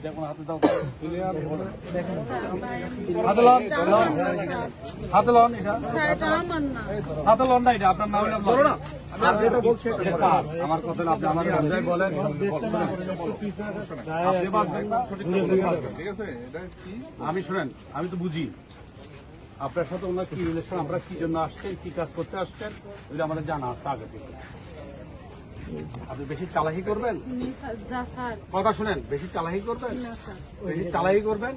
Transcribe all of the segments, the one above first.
এটা এখন হাতে দাও। হাতে লন লন। হাতে লন এটা। হাতে লন না এটা আপনার নাম হলে লন। এটা কার? আমার কথা আপনি আমার বলেন। আমি শুনেন আমি তো বুঝি। আপনার সাথে ওনার কি রিলেশন আমরা কি জন্য আসছেন কি কাজ করতে আসছেন ওইটা আমাদের জানা আছে আগে থেকে। আপনি বেশি চালাকি করবেন? কথা শুনেন বেশি চালাকি করবেন? বেশি চালাকি করবেন?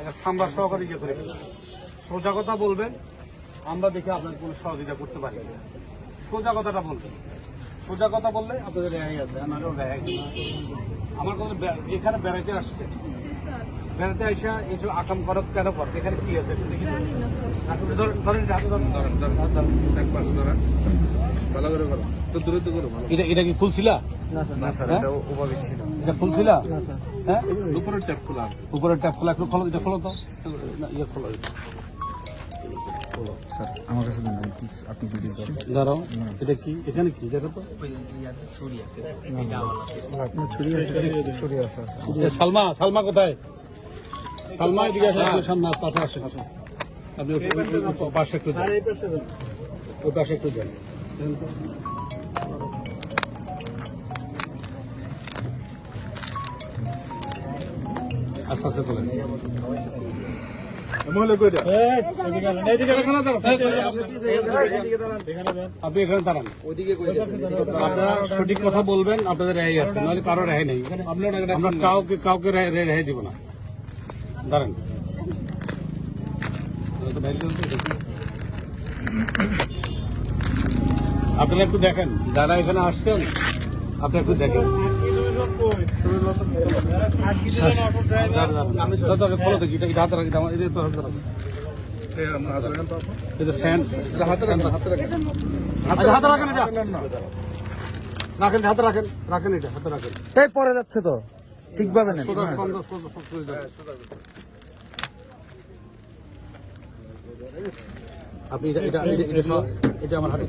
একটা সাম্বার সহকারে ইয়ে করে। সোজা কথা বলবেন আমরা দেখে আপনার কোনো সহযোগিতা করতে পারি। সোজা কথাটা বলবেন। সোজা কথা বললে আপনাদের রেহাই আছে আমারও রেহাই আমার কথা এখানে বেড়াইতে আসছে। বেড়াতে আসা এইসব আকাম করত কেন কর? এখানে কি আছে দেখি এটা এটা এটা কি খুলছিলা না স্যার। হ্যাঁ? এটা ওভাবে ছিল এটা খুলছিলা হ্যাঁ? ট্যাপ খোলা ট্যাপ খোলা একটু খোলো এটা খোলো তো। না, ইয়ে খোলো স্যার আমার কাছে দেন আপনি ভিডিও দাঁড়াও এটা কি? এখানে কি? দেখো তো? ছুরি আছে। ছুরি আছে সালমা সালমা কোথায়? সালমা এদিকে আসেন আপনি সামনে পাশে আসেন। আপনি পাশে একটু যান। ওই পাশে একটু যান। আস্তে আস্তে তোলেন আপনি এখানে দাঁড়ান। আপনারা সঠিক কথা বলবেন আপনাদের রেহাই আছে। নাহলে কারও রেহাই নেই। আমরা কাউকে কাউকে রে- রে- রেহাই দিব না। দাঁড়ান। আপনারা একটু দেখেন যারা এখানে আসছেন আপনি একটু দেখেন। রাখেন হাতে রাখেন রাখেন এটা হাতে রাখেন। পরে যাচ্ছে তো। ঠিকভাবে নেন সোজা সুন্দর সোজা সব করে দেন। আপনি এটা এটা এটা- এটা সব- এটা আমার হাতে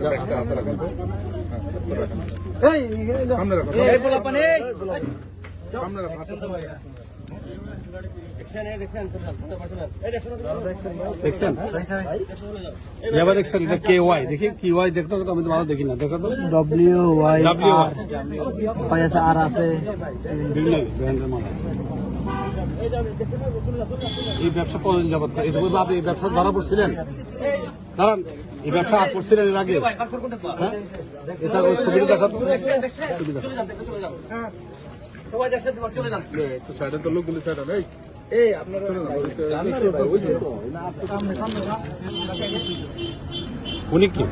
এই, এই, এই, সামনে রাখো হাতে দেখছেন এবার দেখছেন এটা কে ওয়াই? দেখি কি ওয়াই দেখতে তো আমি তো ভালো দেখি না। দেখো তো। W Y W R R আছে। বিভিন্ন ব্র্যান্ডের মাল আছে। এই ব্যবসা কতদিন যাবত করে? এতে পূর্বে আপনি এই ব্যবসা ধরা পড়ছিলেন। দাঁড়ান এই ব্যবসা আর করছিলেন এর আগে? হ্যাঁ? এটা ওই ছবিটা ছবি দেখাতো। একটু সাইডে তো লোকগুলি সাইডে নেই। উনি কি?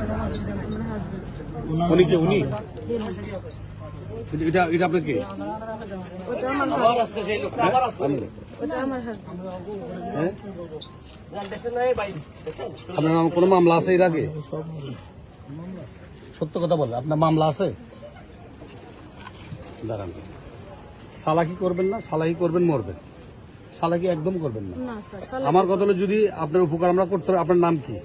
উনি কি উনি? এটা এটা আপনার কি? হ্যাঁ? আপনার নাম কোনো মামলা আছে এর আগে? সত্য কথা বলে আপনার মামলা আছে? দাঁড়ান। সালাকি করবেন না সালাকি করবেন মরবেন। সালাকি একদম করবেন না। না আমার কথা হলো যদি আপনার উপকার আমরা করতে পারি, আপনার নাম কি?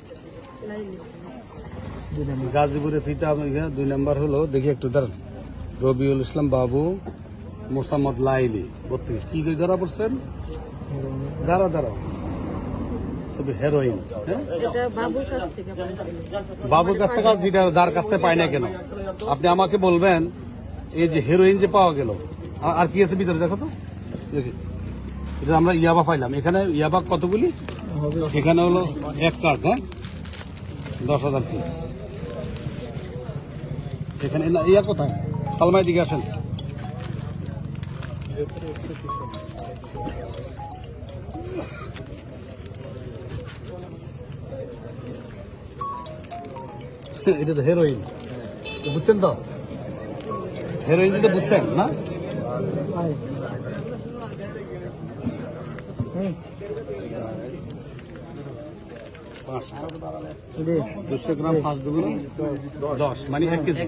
গাজীপুরে ফিতা এখানে দুই নাম্বার হলো দেখি একটু দাঁড়ান। রবিউল ইসলাম বাবু মোসাম্মদ লাইলি বত্রিশ। কি করে ধরা পড়ছেন? দাঁড়া দাঁড়া সবই হেরোইন হ্যাঁ? বাবুর কাছ থেকে যেটা যার কাছ থেকে পায় না কেন? আপনি আমাকে বলবেন এই যে হেরোইন যে পাওয়া গেল আর- কি আছে ভিতরে দেখো তো? এটা আমরা ইয়াবা পাইলাম। এখানে ইয়াবা কতগুলি? এখানে হলো এক কার্ড হ্যাঁ? দশ হাজার পিস এখানে ইয়া কোথায়? সালমাই দিকে আসেন। 이래도 헤로인. 못 잰다. 헤로인인데 못 쟀나? 아이. 네. দুশো গ্রাম পাঁচ দুগুণ দশ মানে এক কেজি।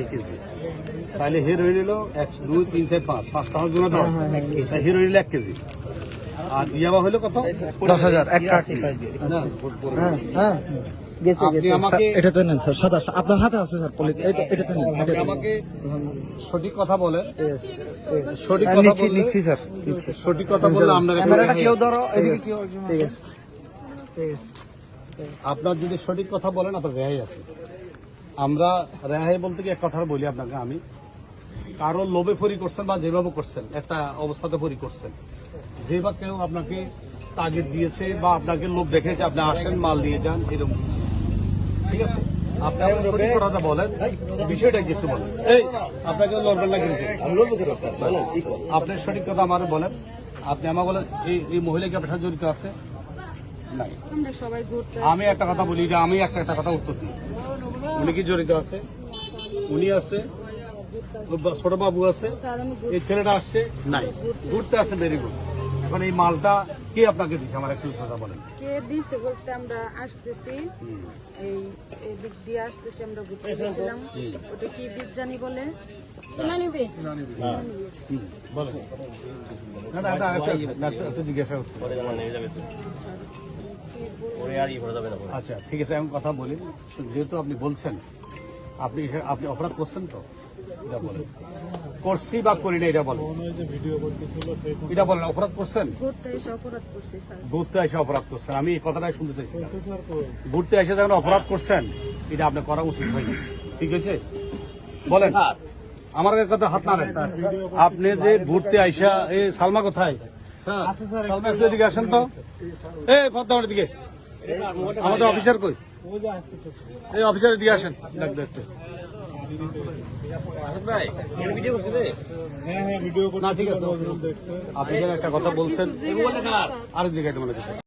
এক কেজি। তাহলে হিরোইন হলো এক দুই তিন চার পাঁচ। পাঁচ পাঁচ দুগুণ দশ হিরোইন হলো এক কেজি। আর ইয়াবা হলো কত? দশ হাজার এক হ্যাঁ হ্যাঁ। এটাতে নেন স্যার সাদা আপনার হাতে আছে স্যার এটাতে নেন। আমাকে সঠিক কথা বলে। সঠিক কথা নিচ্ছি নিচ্ছি স্যার। সঠিক কথা বললে আপনার কেউ ধরো এদিকে কেউ ঠিক আছে ঠিক আছে। আপনার যদি সঠিক কথা বলেন, আপনার রেহাই আছে। আমরা রেহাই বলতে কি এক কথা বলি আপনাকে আমি। কারও লোভে ফরি করছেন বা যেভাবে করছেন, একটা অবস্থাতে ফরি করছেন যেভাবে কেউ আপনাকে তাগিদ দিয়েছে বা আপনাকে লোভ দেখেছে আপনি আসেন, মাল নিয়ে যান, এরকম ঠিক আছে? আপনি আমার সঠিক কথাটা বলেন, বিষয়টা কি একটু বলেন। এই, আপনাকে সঠিক কথা আমার বলেন। আপনি আমার বলেন, এই এই মহিলা কি আপনার সাথে জড়িত আছে? নাই। আমি একটা কথা বলি যে আমি একটা একটা কথা উত্তর দিই। উনি কি জড়িত আছে? উনি আছে ছোট বাবু আছে এই ছেলেটা আসছে নাই। ঘুরতে আসছে ভেরি গুড এখন এই মালটা কে আপনাকে দিচ্ছে আমার একটু কথা বলেন। কে দিছে বলতে আমরা আসতেছি। এই এই দিক দিয়ে আসতেছি আমরা ঘুরতে গেছিলাম ওটা কি বীজ জানি বলে? আচ্ছা ঠিক আছে আমি কথা বলি। যেহেতু আপনি বলছেন আপনি এসে- আপনি অপরাধ করছেন তো? এটা বলেন। করছি বা করি না এটা বলেন। এটা বলেন অপরাধ করছেন? ঘুরতে এসে অপরাধ করছি ঘুরতে এসে অপরাধ করছেন। আমি এই কথাটাই শুনতে চাইছি ঘুরতে এসে যখন অপরাধ করছেন এটা আপনার করা উচিত হয়নি। ঠিক আছে? বলেন। আমার কথা হাত না আপনি যে ঘুরতে আইসা এই সালমা কোথায়? সালমা একটু এদিকে আসেন তো। এ কথা আমার দিকে। আমাদের অফিসার কই? এই অফিসারের দিকে আসেন। ডাক দেখতে না ঠিক আছে। আপনি একটা কথা বলছেন। আরেক করছেন